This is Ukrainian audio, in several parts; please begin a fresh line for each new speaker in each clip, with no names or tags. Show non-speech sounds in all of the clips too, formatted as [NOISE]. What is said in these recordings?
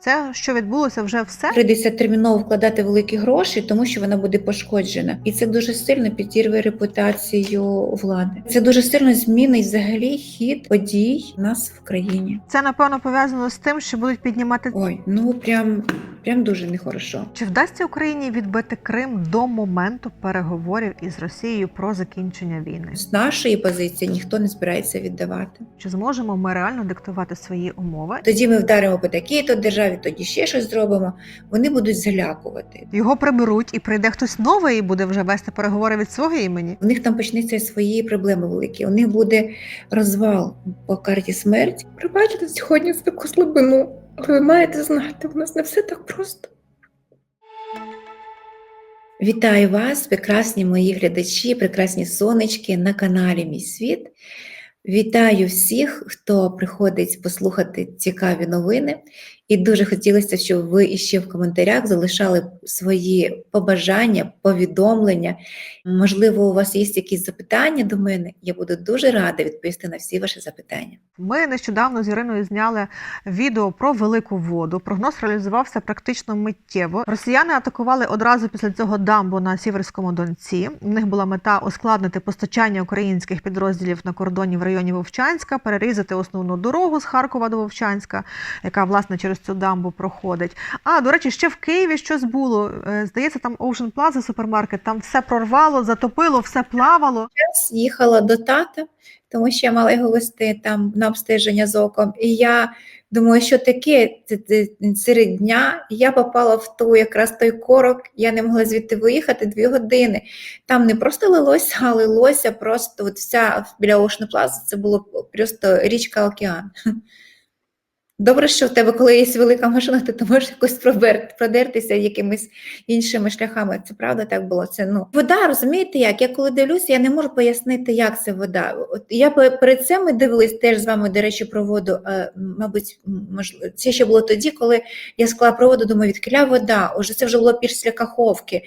Це, що відбулося, вже все.
Прийдеться терміново вкладати великі гроші, тому що вона буде пошкоджена, і це дуже сильно підірве репутацію влади. Це дуже сильно змінить взагалі хід подій у нас в країні.
Це напевно пов'язано з тим, що будуть піднімати.
Ой, ну прям прям дуже нехорошо.
Чи вдасться Україні відбити Крим до моменту переговорів із Росією про закінчення війни?
З нашої позиції ніхто не збирається віддавати.
Чи зможемо ми реально диктувати свої умови?
Тоді ми вдаримо по такій то державі, тоді ще щось зробимо. Вони будуть залякувати.
Його приберуть і прийде хтось новий і буде вже вести переговори від свого імені.
У них там почнуться свої проблеми великі. У них буде розвал по карті смерть. Пробачте сьогодні за таку слабину. Ви маєте знати, у нас не все так просто. Вітаю вас, прекрасні мої глядачі, прекрасні сонечки на каналі Мій Світ. Вітаю всіх, хто приходить послухати цікаві новини. І дуже хотілося, щоб ви іще в коментарях залишали свої побажання, повідомлення. Можливо, у вас є якісь запитання до мене. Я буду дуже рада відповісти на всі ваші запитання.
Ми нещодавно з Іриною зняли відео про велику воду. Прогноз реалізувався практично миттєво. Росіяни атакували одразу після цього дамбу на Сіверському Донці. У них була мета ускладнити постачання українських підрозділів на кордоні в районі Вовчанська, перерізати основну дорогу з Харкова до Вовчанська, яка власне через цю дамбу проходить. А до речі, ще в Києві щось було. Е, Здається, там Ocean Plaza супермаркет, там все прорвало, затопило, все плавало.
Час їхала до тата, тому що я мала його вести там на обстеження з оком. І я думаю, що таке серед дня. Я попала в ту якраз той корок. Я не могла звідти виїхати дві години. Там не просто лилося, а лилося просто от вся біля Ocean Plaza, Це було просто річка океан. Добре, що в тебе, коли є велика машина, ти можеш якось продертися якимись іншими шляхами. Це правда так було. Це ну вода, розумієте, як? Я коли дивлюся, я не можу пояснити, як це вода. От я пе- перед цим ми дивились теж з вами, до речі, про воду. Мабуть, можливо, це ще було тоді, коли я склала про воду, думаю, відкиля вода. Уже це вже було після Каховки.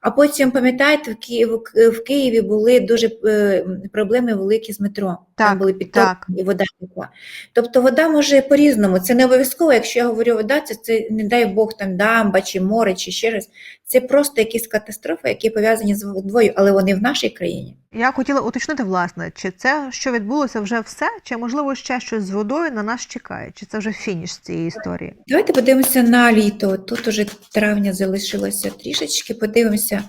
А потім, пам'ятаєте, в Києві, в Києві були дуже е, проблеми великі з метро.
Так,
Там були підтоки
так.
і вода текла. Тобто вода може по-різному. Це не обов'язково, якщо я говорю вода, це, це не дай Бог там дамба чи море, чи ще раз. Це просто якісь катастрофи, які пов'язані з водою, але вони в нашій країні.
Я хотіла уточнити, власне, чи це, що відбулося, вже все, чи можливо ще щось з водою на нас чекає, чи це вже фініш цієї історії?
Давайте подивимося на літо. Тут уже травня залишилося трішечки. Подивимося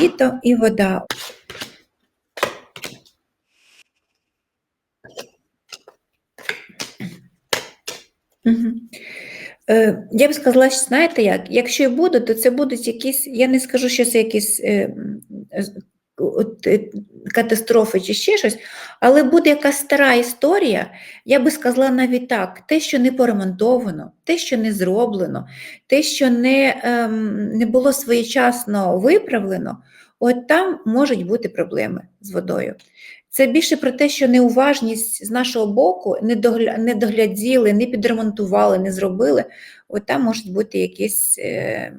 літо і вода. Я б сказала, що знаєте як, якщо і буде, то це будуть якісь, я не скажу, що це якісь е, е, катастрофи чи ще щось, але буде якась стара історія, я би сказала навіть так: те, що не поремонтовано, те, що не зроблено, те, що не, ем, не було своєчасно виправлено, от там можуть бути проблеми з водою. Це більше про те, що неуважність з нашого боку не, догля... не догляділи, не підремонтували, не зробили. От там можуть бути якісь е...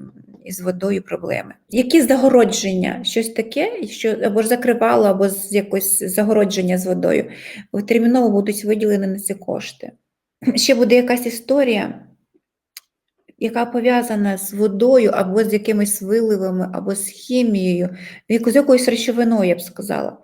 із водою проблеми. Які загородження, щось таке, що або ж закривало, або з якось загородження з водою, терміново будуть виділені на ці кошти. Ще буде якась історія, яка пов'язана з водою, або з якимись виливами, або з хімією, з якоюсь речовиною, я б сказала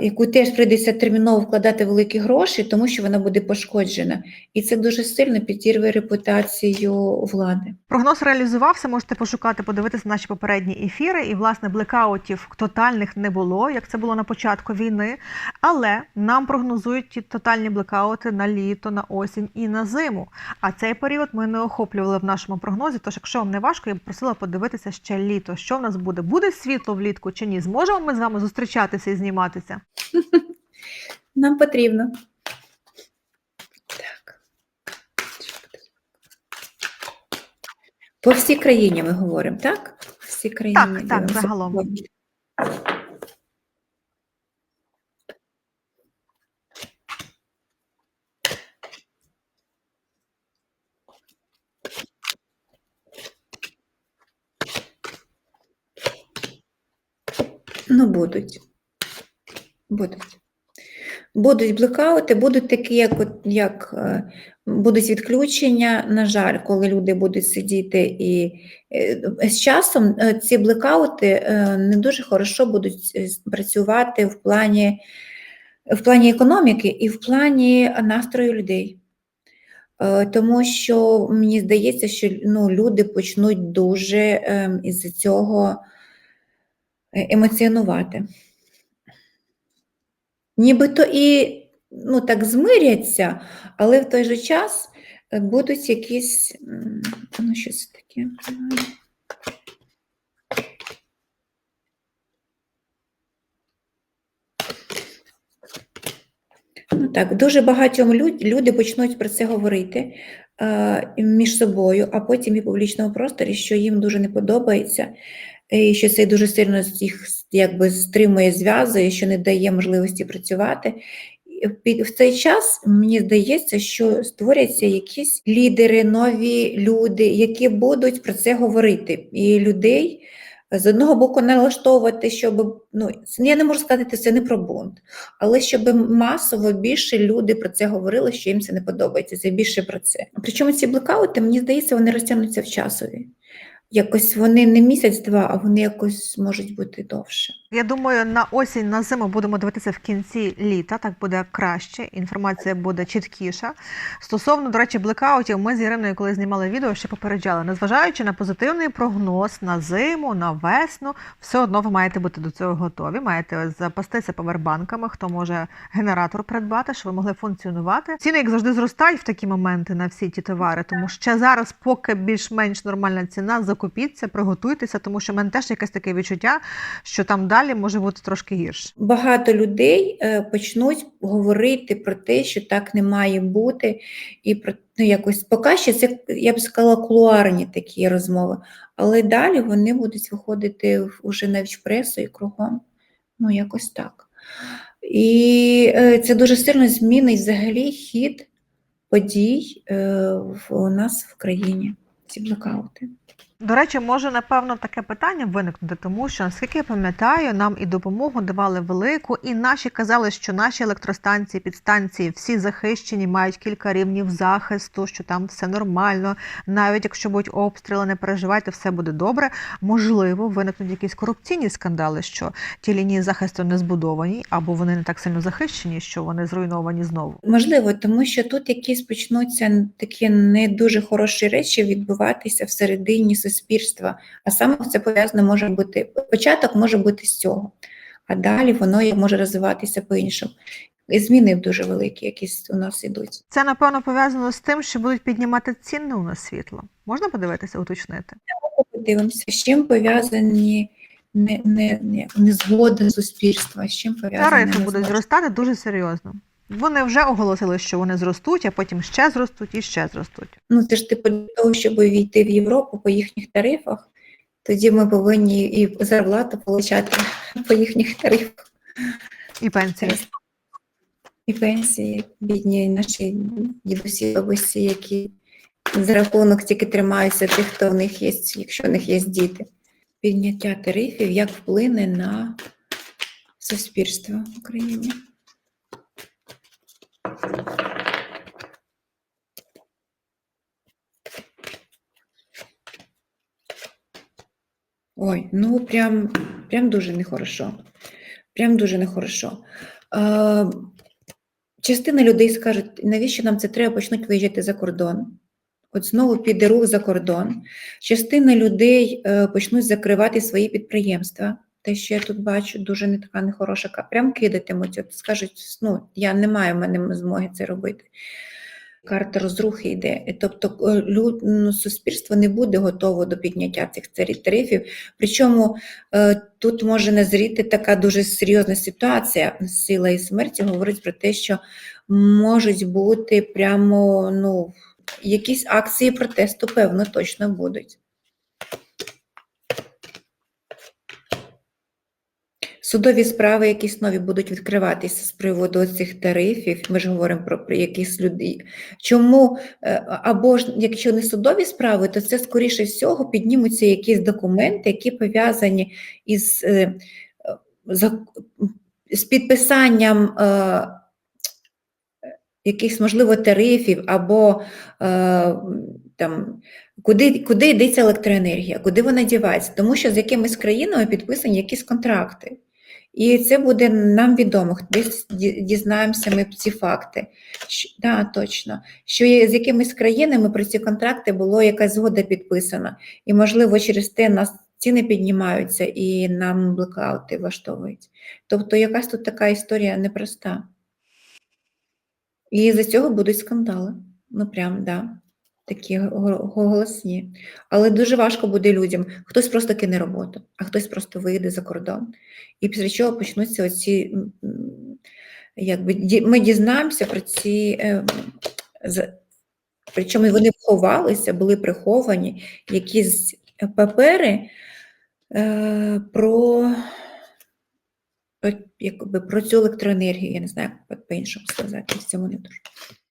яку теж прийдеться терміново вкладати великі гроші, тому що вона буде пошкоджена. І це дуже сильно підірве репутацію влади.
Прогноз реалізувався. Можете пошукати, подивитися наші попередні ефіри. І, власне, блекаутів тотальних не було, як це було на початку війни. Але нам прогнозують ті тотальні блекаути на літо, на осінь і на зиму. А цей період ми не охоплювали в нашому прогнозі. Тож, якщо вам не важко, я б просила подивитися ще літо. Що в нас буде? Буде світло влітку чи ні? Зможемо ми з вами зустрічатися і зніматися? [LAUGHS]
Нам потрібно. Так. По всій країні ми говоримо, так? По всій країні.
Так, так, загалом.
Ну, будуть. Будуть. Будуть блекаути, будуть такі, як, як е, будуть відключення, на жаль, коли люди будуть сидіти і е, з часом е, ці блекаути не дуже хорошо будуть працювати в плані, в плані економіки і в плані настрою людей. Тому що мені здається, що ну, люди почнуть дуже е, із цього емоціонувати. Нібито і ну, так змиряться, але в той же час е, будуть якісь. Ну, що це таке? Ну, так, дуже багатьом люд, люди почнуть про це говорити е, між собою, а потім і публічному просторі, що їм дуже не подобається, і що це дуже сильно їх якби стримує зв'язує, що не дає можливості працювати. В цей час мені здається, що створяться якісь лідери, нові люди, які будуть про це говорити. І людей з одного боку налаштовувати, щоб ну я не можу сказати, це не про бунт, але щоб масово більше люди про це говорили, що їм це не подобається. Це більше про це. Причому ці блекаути, мені здається, вони розтягнуться в часові. Якось вони не місяць-два, а вони якось можуть бути довше.
Я думаю, на осінь, на зиму будемо дивитися в кінці літа, так буде краще, інформація буде чіткіша. Стосовно, до речі, блекаутів, ми з Іриною, коли знімали відео, ще попереджали, незважаючи на позитивний прогноз на зиму, на весну, все одно ви маєте бути до цього готові. Маєте запастися павербанками, хто може генератор придбати, щоб ви могли функціонувати. Ціни, як завжди, зростають в такі моменти на всі ті товари, тому ще зараз, поки більш-менш нормальна ціна, закупіться, приготуйтеся, тому що в мене теж якесь таке відчуття, що там далі може бути трошки гірше.
Багато людей е, почнуть говорити про те, що так не має бути, і про ну, якось поки що це я б сказала кулуарні такі розмови, але далі вони будуть виходити в- уже навіть в пресу і кругом. Ну, якось так. І е, це дуже сильно змінить взагалі хід подій е, у нас в країні, ці блекаути.
До речі, може, напевно, таке питання виникнути, тому що, наскільки я пам'ятаю, нам і допомогу давали велику, і наші казали, що наші електростанції, підстанції всі захищені, мають кілька рівнів захисту, що там все нормально. Навіть якщо будуть обстріли, не переживайте, все буде добре. Можливо, виникнуть якісь корупційні скандали, що ті лінії захисту не збудовані, або вони не так сильно захищені, що вони зруйновані знову.
Можливо, тому що тут якісь почнуться такі не дуже хороші речі відбуватися всередині суспільства, а саме це пов'язано може бути початок може бути з цього, а далі воно може розвиватися по-іншому. І зміни дуже великі, якісь у нас ідуть.
Це напевно пов'язано з тим, що будуть піднімати ціни на світло. Можна подивитися, уточнити?
Подивимося, з чим пов'язані не, не, не, незгода суспільства, з чим пов'язані
Тарифи будуть зростати дуже серйозно. Вони вже оголосили, що вони зростуть, а потім ще зростуть і ще зростуть.
Ну, це ж типу для того, щоб війти в Європу по їхніх тарифах, тоді ми повинні і зарплату отримати по їхніх тарифах.
І пенсії.
І пенсії, бідні наші дідусі, бабусі, які за рахунок тільки тримаються тих, хто в них є, якщо в них є діти. Підняття тарифів як вплине на суспільство в Україні. Ой, ну прям, прям дуже нехорошо. Прям дуже нехорошо. Е, частина людей скажуть, навіщо нам це треба, почнуть виїжджати за кордон. От знову піде рух за кордон. Частина людей е, почнуть закривати свої підприємства. Те, що я тут бачу, дуже не така нехороша. Прям кидатимуть, от скажуть, ну, я не маю в мене змоги це робити. Карта розрухи йде. Тобто е, ну, суспільство не буде готово до підняття цих тарифів. Причому е, тут може назріти така дуже серйозна ситуація. Сила і смерті говорить про те, що можуть бути прямо ну, якісь акції протесту, певно, точно будуть. Судові справи якісь нові будуть відкриватися з приводу цих тарифів. Ми ж говоримо про, якісь людей. Чому е, або ж якщо не судові справи, то це скоріше всього піднімуться якісь документи, які пов'язані із е, з підписанням е, якихось, можливо, тарифів або там, куди, куди йдеться електроенергія, куди вона дівається, тому що з якимись країнами підписані якісь контракти. І це буде нам відомо, десь дізнаємося ми ці факти. Що, да, точно. Що є- з якимись країнами про ці контракти було якась згода підписана. І, можливо, через те нас ціни піднімаються і нам блекаути влаштовують. Тобто, якась тут така історія непроста. І за цього будуть скандали. Ну, прям, да. Такі голосні. Але дуже важко буде людям. Хтось просто кине роботу, а хтось просто вийде за кордон. І після чого почнуться оці, якби ми дізнаємося про ці. е, Причому вони ховалися, були приховані якісь папери е, про, якби, про цю електроенергію. Я не знаю, як по- по-іншому сказати. В цьому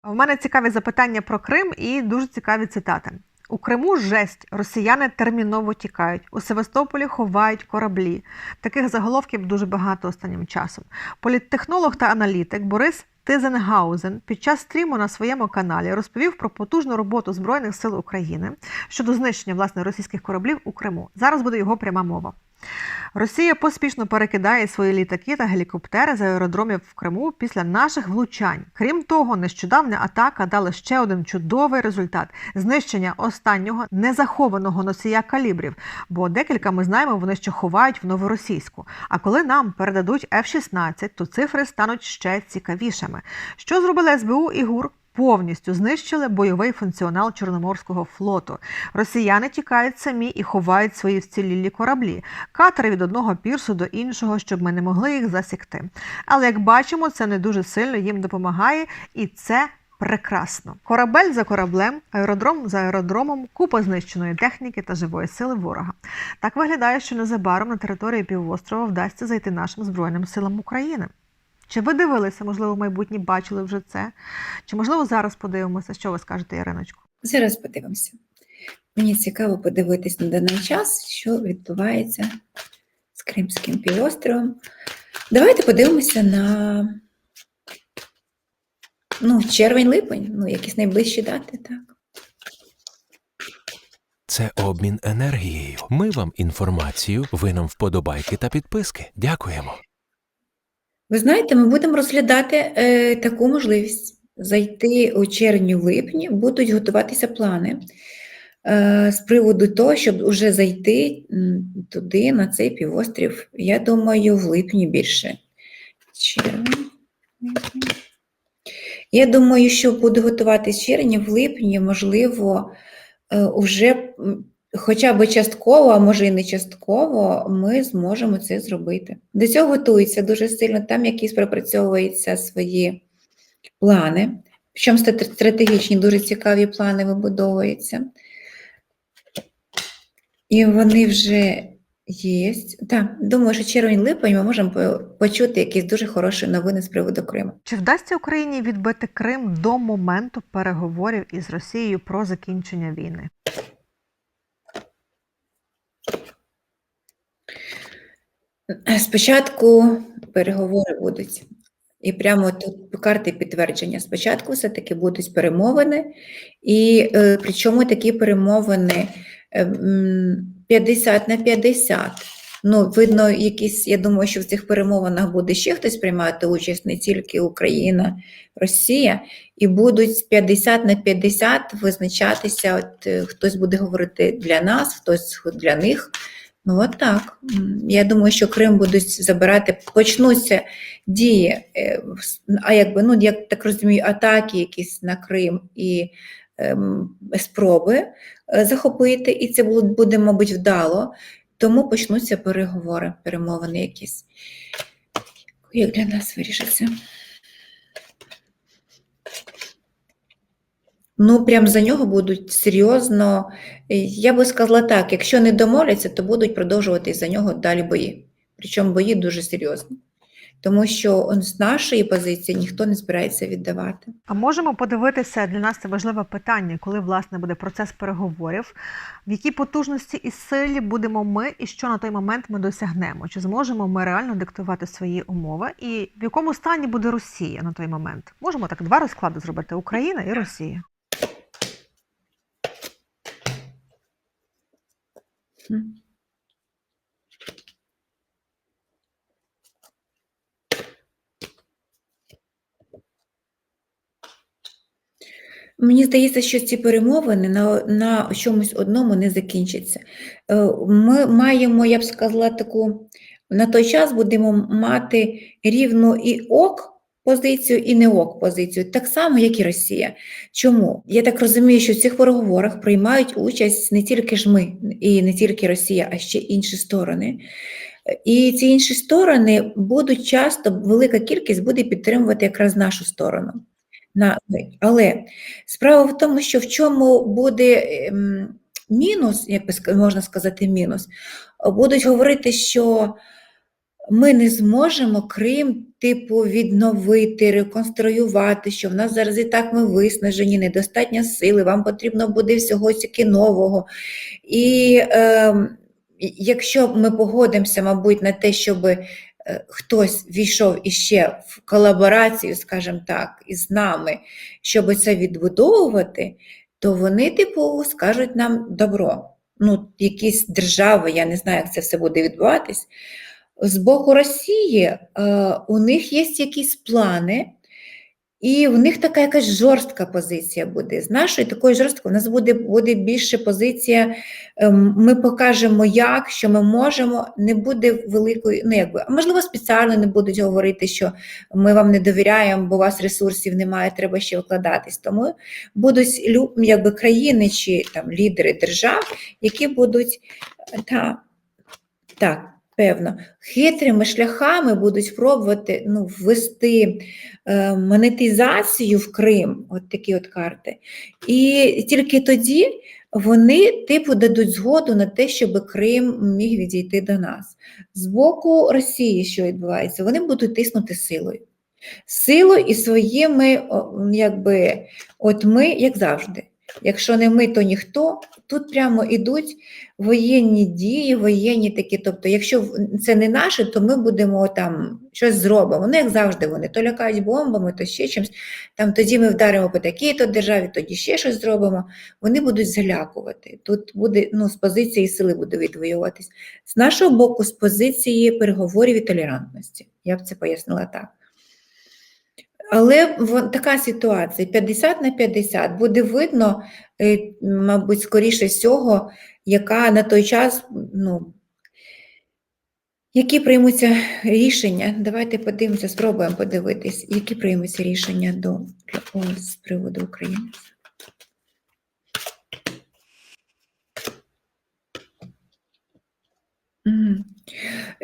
У мене цікаві запитання про Крим і дуже цікаві цитати. У Криму жесть, росіяни терміново тікають. У Севастополі ховають кораблі. Таких заголовків дуже багато останнім часом. Політтехнолог та аналітик Борис Тизенгаузен під час стріму на своєму каналі розповів про потужну роботу Збройних сил України щодо знищення власне російських кораблів у Криму. Зараз буде його пряма мова. Росія поспішно перекидає свої літаки та гелікоптери з аеродромів в Криму після наших влучань. Крім того, нещодавня атака дала ще один чудовий результат знищення останнього незахованого носія калібрів. Бо декілька ми знаємо, вони ще ховають в новоросійську. А коли нам передадуть F-16, то цифри стануть ще цікавішими. Що зробили СБУ і ГУР? Повністю знищили бойовий функціонал Чорноморського флоту. Росіяни тікають самі і ховають свої вцілілі кораблі, катери від одного пірсу до іншого, щоб ми не могли їх засікти. Але як бачимо, це не дуже сильно їм допомагає, і це прекрасно. Корабель за кораблем, аеродром за аеродромом, купа знищеної техніки та живої сили ворога. Так виглядає, що незабаром на території півострова вдасться зайти нашим збройним силам України. Чи ви дивилися, можливо, в майбутнє бачили вже це? Чи можливо зараз подивимося, що ви скажете, Іриночко?
Зараз подивимося. Мені цікаво подивитись на даний час, що відбувається з Кримським півостровом. Давайте подивимося на ну, червень-липень, ну, якісь найближчі дати, так.
Це обмін енергією. Ми вам інформацію, ви нам вподобайки та підписки. Дякуємо.
Ви знаєте, ми будемо розглядати е, таку можливість. Зайти у червні-липні, будуть готуватися плани е, з приводу того, щоб уже зайти туди, на цей півострів. Я думаю, в липні більше. Червень. Я думаю, що буду готуватись в червні, в липні, можливо, е, вже м, хоча б частково, а може і не частково, ми зможемо це зробити. До цього готується дуже сильно, там якісь пропрацьовуються свої плани, причому стра- стратегічні, дуже цікаві плани вибудовуються. І вони вже є. Так, думаю, що червень-липень ми можемо почути якісь дуже хороші новини з приводу Криму.
Чи вдасться Україні відбити Крим до моменту переговорів із Росією про закінчення війни?
Спочатку переговори будуть. І прямо тут карти підтвердження. Спочатку все-таки будуть перемовини, і е, причому такі перемовини е, 50 на 50. Ну, видно, якісь, я думаю, що в цих перемовинах буде ще хтось приймати участь, не тільки Україна, Росія, і будуть 50 на 50 визначатися, от е, хтось буде говорити для нас, хтось для них. Ну, от так. Я думаю, що Крим будуть забирати, почнуться дії, е, а якби, ну, я так розумію, атаки якісь на Крим і ем, спроби е, захопити, і це буде, мабуть, вдало. Тому почнуться переговори, перемовини якісь. Як для нас вирішиться? Ну, прям за нього будуть серйозно. е, Я би сказала так: якщо не домовляться, то будуть продовжувати за нього далі бої. Причому бої дуже серйозні. тому що з нашої позиції ніхто не збирається віддавати.
А можемо подивитися для нас це важливе питання, коли власне буде процес переговорів, в якій потужності і силі будемо ми, і що на той момент ми досягнемо? Чи зможемо ми реально диктувати свої умови? І в якому стані буде Росія на той момент? Можемо так два розклади зробити: Україна і Росія.
Мені здається, що ці перемовини на, на чомусь одному не закінчаться. Е, Ми маємо, я б сказала, таку на той час будемо мати рівну і ок позицію, і не ок позицію, так само, як і Росія. Чому? Я так розумію, що в цих переговорах приймають участь не тільки ж ми, і не тільки Росія, а ще інші сторони. І ці інші сторони будуть часто, велика кількість буде підтримувати якраз нашу сторону. На, але справа в тому, що в чому буде ем, мінус, як би можна сказати, мінус, будуть говорити, що ми не зможемо Крим, типу, відновити, реконструювати, що в нас зараз і так ми виснажені, недостатньо сили, вам потрібно буде всього тільки нового. І і- якщо ми погодимося, мабуть, на те, щоб хтось війшов іще в колаборацію, скажімо так, із нами, щоб це відбудовувати, то вони, типу, скажуть нам добро. Ну, якісь держави, я не знаю, як це все буде відбуватись. З боку Росії е, у них є якісь плани, і в них така якась жорстка позиція буде. З нашої такої жорсткої у нас буде, буде більше позиція. ем, Ми покажемо, як, що ми можемо, не буде великої, ну якби, можливо, спеціально не будуть говорити, що ми вам не довіряємо, бо у вас ресурсів немає, треба ще вкладатись. Тому будуть якби, країни чи там лідери держав, які будуть е, та, так. Певно, хитрими шляхами будуть пробувати ну, ввести е, монетизацію в Крим, от такі от карти. І тільки тоді вони, типу, дадуть згоду на те, щоб Крим міг відійти до нас. З боку Росії, що відбувається, вони будуть тиснути силою. Силою і своїми, якби, от ми, як завжди. Якщо не ми, то ніхто. Тут прямо йдуть воєнні дії, воєнні такі. Тобто, якщо це не наше, то ми будемо там щось зробимо. Ну, як завжди, вони то лякають бомбами, то ще чимось. Там тоді ми вдаримо по такій то державі, тоді ще щось зробимо. Вони будуть залякувати. Тут буде ну, з позиції сили буде відвоюватись. З нашого боку, з позиції переговорів і толерантності. Я б це пояснила так. Але така ситуація 50 на 50 буде видно, е, мабуть, скоріше всього, яка на той час, ну, які приймуться рішення. Давайте подивимося, спробуємо подивитись, які приймуться рішення до з приводу України.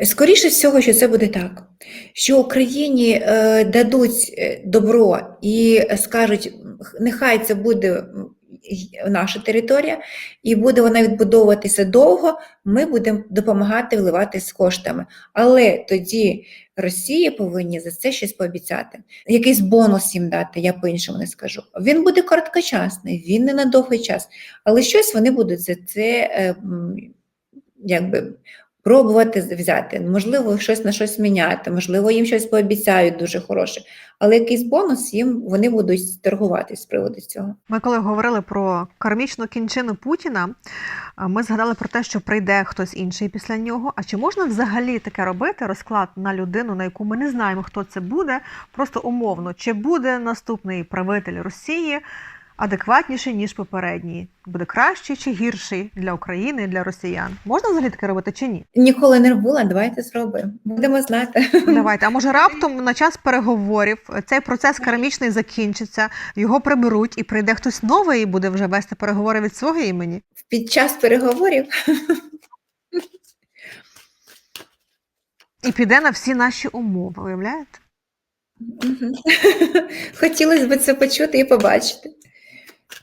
Скоріше всього, що це буде так, що Україні е, дадуть е, добро і скажуть, нехай це буде наша територія, і буде вона відбудовуватися довго, ми будемо допомагати вливати з коштами. Але тоді Росії повинні за це щось пообіцяти. Якийсь бонус їм дати, я по-іншому не скажу. Він буде короткочасний, він не на довгий час, але щось вони будуть за це е, якби пробувати взяти. Можливо, щось на щось міняти, можливо, їм щось пообіцяють дуже хороше, але якийсь бонус їм вони будуть торгувати з приводу цього.
Ми коли говорили про кармічну кінчину Путіна, ми згадали про те, що прийде хтось інший після нього. А чи можна взагалі таке робити розклад на людину, на яку ми не знаємо, хто це буде, просто умовно, чи буде наступний правитель Росії адекватніший ніж попередній? Буде кращий чи гірший для України для росіян? Можна взагалі таке робити чи ні?
Ніколи не робила, давайте зробимо. Будемо знати.
Давайте. А може раптом на час переговорів цей процес кармічний закінчиться, його приберуть і прийде хтось новий і буде вже вести переговори від свого імені?
Під час переговорів
І піде на всі наші умови, уявляєте?
Хотілося б це почути і побачити.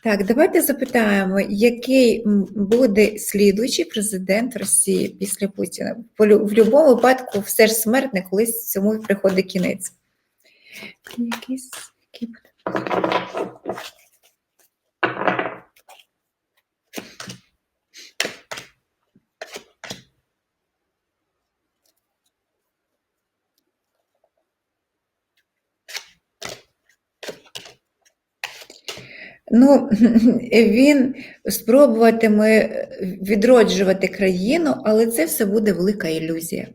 Так, давайте запитаємо, який буде слідуючий президент Росії після Путіна. В будь-якому випадку все ж смертне, колись цьому приходить кінець. Якийсь, який буде? Ну, [LAUGHS] він спробуватиме відроджувати країну, але це все буде велика ілюзія.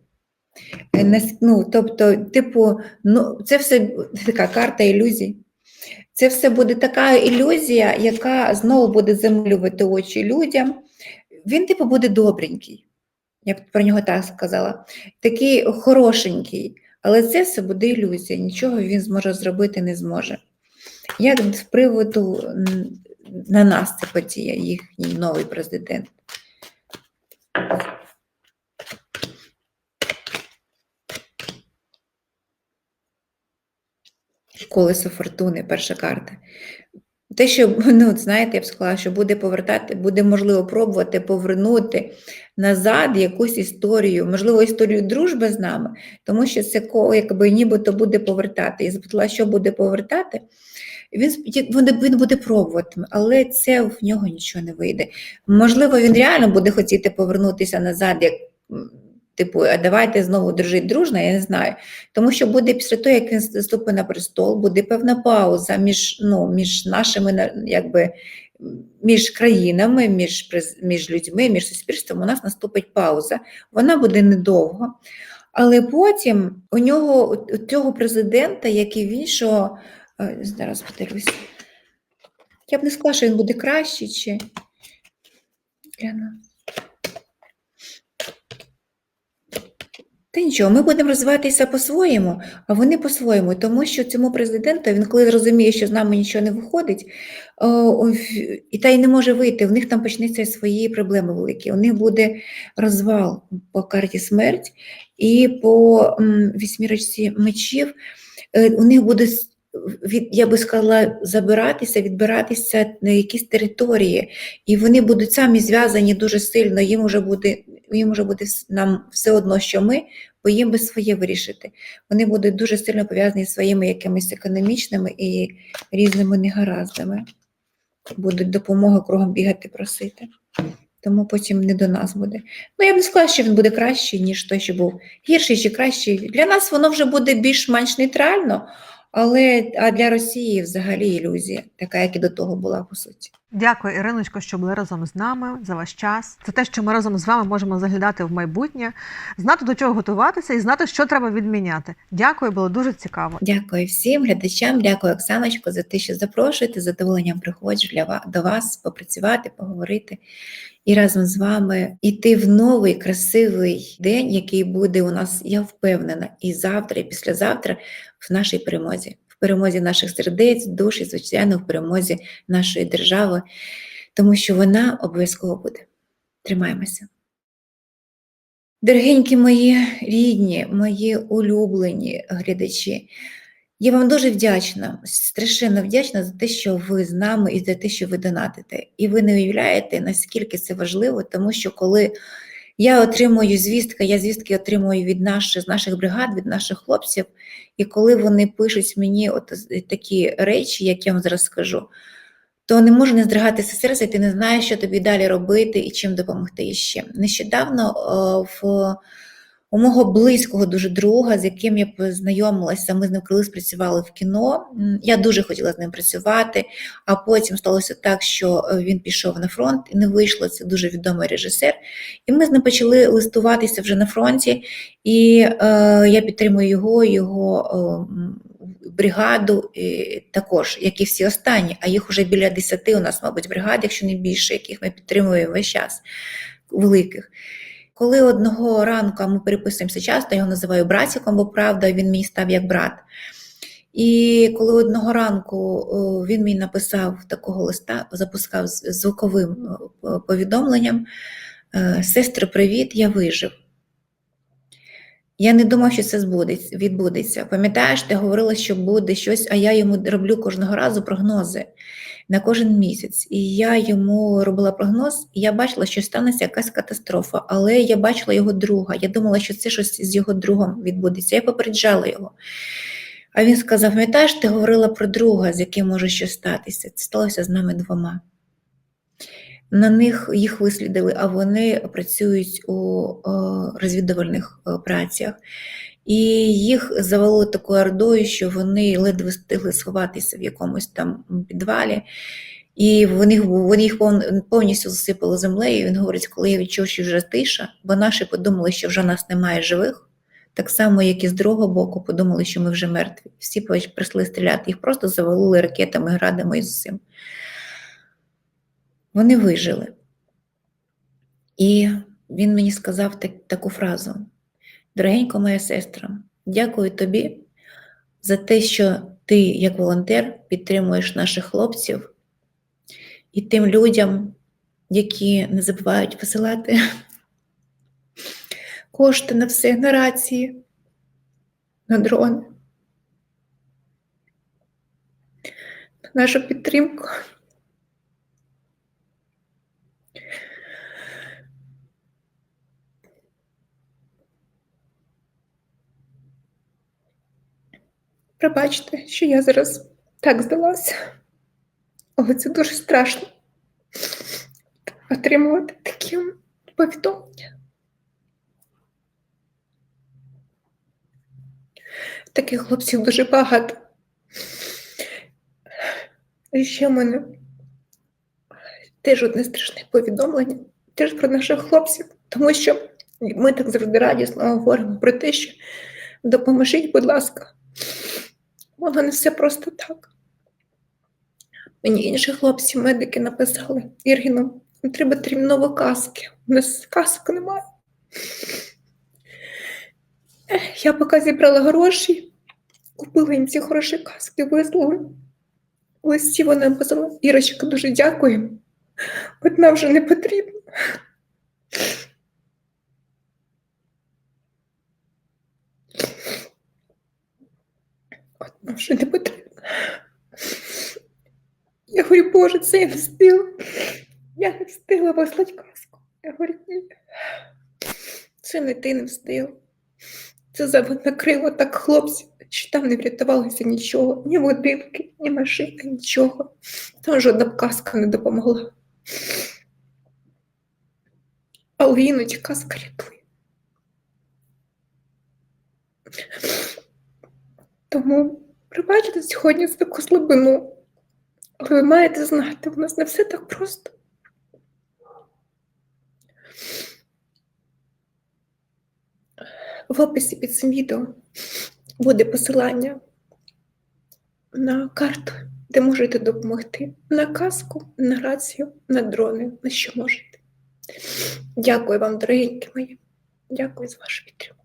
Е, Ну, тобто, типу, ну, це все така карта ілюзій. Це все буде така ілюзія, яка знову буде замилювати очі людям. Він, типу, буде добренький, я б про нього так сказала, такий хорошенький, але це все буде ілюзія, нічого він зможе зробити не зможе. Як з приводу на нас це подія, їхній новий президент? Колесо фортуни, перша карта. Те, що, ну, знаєте, я б сказала, що буде повертати, буде можливо пробувати повернути назад якусь історію, можливо, історію дружби з нами, тому що це якби нібито буде повертати. Я запитала, що буде повертати. Він, він, буде пробувати, але це в нього нічого не вийде. Можливо, він реально буде хотіти повернутися назад, як типу, а давайте знову дружити дружно, я не знаю. Тому що буде після того, як він ступить на престол, буде певна пауза між, ну, між нашими якби, між країнами, між, між людьми, між суспільством. У нас наступить пауза. Вона буде недовго. Але потім у нього, у цього президента, як і в іншого, зараз подивлюся. Я б не сказала, що він буде кращий чи. Гляну. Та нічого, ми будемо розвиватися по-своєму, а вони по-своєму, тому що цьому президенту, він коли зрозуміє, що з нами нічого не виходить, о, і та й не може вийти, в них там почнуться свої проблеми великі. У них буде розвал по карті смерть і по вісьмірочці мечів. Е, У них буде, від, я би сказала, забиратися, відбиратися на якісь території, і вони будуть самі зв'язані дуже сильно. Їм вже буде, їм вже буде нам все одно, що ми, бо їм би своє вирішити. Вони будуть дуже сильно пов'язані зі своїми якимись економічними і різними негараздами. Будуть допомоги кругом бігати просити. Тому потім не до нас буде. Ну, я б не сказала, що він буде кращий, ніж той, що був гірший чи кращий. Для нас воно вже буде більш-менш нейтрально, але а для Росії взагалі ілюзія, така, як і до того була, по суті.
Дякую, Іриночко, що були разом з нами за ваш час. За те, що ми разом з вами можемо заглядати в майбутнє, знати до чого готуватися і знати, що треба відміняти. Дякую, було дуже цікаво.
Дякую всім глядачам, дякую Оксаночко за те, що запрошуєте. З задоволенням приходжу для ва- до вас попрацювати, поговорити і разом з вами йти в новий красивий день, який буде у нас, я впевнена, і завтра, і післязавтра в нашій перемозі, перемозі наших сердець, душ і, звичайно, в перемозі нашої держави, тому що вона обов'язково буде. Тримаємося. Дорогенькі мої рідні, мої улюблені глядачі, я вам дуже вдячна, страшенно вдячна за те, що ви з нами і за те, що ви донатите. І ви не уявляєте, наскільки це важливо, тому що коли я отримую звістки, я звістки отримую від наших, з наших бригад, від наших хлопців, і коли вони пишуть мені от такі речі, які я вам зараз скажу, то не може не здригатися серце, і ти не знаєш, що тобі далі робити і чим допомогти іще. Нещодавно в у мого близького дуже друга, з яким я познайомилася, ми з ним колись працювали в кіно. Я дуже хотіла з ним працювати, а потім сталося так, що е, він пішов на фронт і не вийшло. Це дуже відомий режисер. І ми з ним почали листуватися вже на фронті, і е, я підтримую його, його е, бригаду також, як і всі останні, а їх уже біля 10 у нас, мабуть, бригад, якщо не більше, яких ми підтримуємо весь час великих. Коли одного ранку ми переписуємося часто, я його називаю братиком, бо правда, він мій став як брат. І коли одного ранку він мені написав такого листа, запускав звуковим повідомленням: е, Сестри, привіт, я вижив. Я не думав, що це збудеться, відбудеться. Пам'ятаєш, ти говорила, що буде щось, а я йому роблю кожного разу прогнози на кожен місяць. І я йому робила прогноз, і я бачила, що станеться якась катастрофа, але я бачила його друга. Я думала, що це щось з його другом відбудеться. Я попереджала його. А він сказав: пам'ятаєш, ти говорила про друга, з яким може щось статися. Це сталося з нами двома. На них їх вислідили, а вони працюють у е, розвідувальних е, працях. І їх завалили такою ордою, що вони ледве встигли сховатися в якомусь там підвалі. І вони, вони їх повністю засипали землею. І він говорить, коли я відчув, що вже тиша, бо наші подумали, що вже нас немає живих. Так само, як і з другого боку, подумали, що ми вже мертві. Всі прийшли стріляти, їх просто завалили ракетами, градами і з усім. Вони вижили. І він мені сказав так, таку фразу: Дорогенько моя сестра, дякую тобі за те, що ти, як волонтер, підтримуєш наших хлопців і тим людям, які не забувають посилати [LAUGHS] кошти на все, на рації, на дрони, на нашу підтримку. Пробачте, що я зараз так здалася, але це дуже страшно отримувати такі повідомлення. Таких хлопців дуже багато. І ще в мене теж одне страшне повідомлення, теж про наших хлопців, тому що ми так завжди радісно говоримо про те, що допоможіть, будь ласка. Воно не все просто так. Мені інші хлопці, медики написали, Іргіно, нам треба терміново каски. У нас касок немає. Я поки зібрала гроші, купила їм ці хороші каски, вислали. В листі вона написала, Ірочка, дуже дякую. От нам вже не потрібно. От вже не потрібно. Я говорю, Боже, це я не встигла. Я не встигла послати казку. Я говорю, ні. Це не ти не встигла. Це завод накрило так хлопців, що там не врятувалося нічого, ні будинки, ні машини, нічого. Там жодна казка не допомогла. Але іноді казка рятує. Тому пробачте сьогодні за таку слабину. Але ви маєте знати, в нас не все так просто. В описі під цим відео буде посилання на карту, де можете допомогти. На каску, на рацію, на дрони, на що можете. Дякую вам, дорогенькі мої. Дякую за вашу підтримку.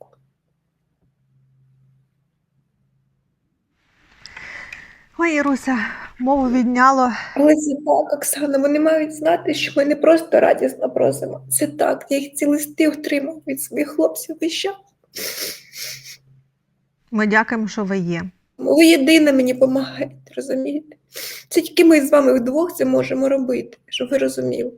Ой, Іруся, мову відняло.
Але це так, Оксана, вони мають знати, що ми не просто радісно просимо. Це так, я їх ці листи отримав від своїх хлопців вища.
Ми дякуємо, що ви є.
Ви єдина мені допомагаєте, розумієте? Це тільки ми з вами вдвох це можемо робити, щоб ви розуміли.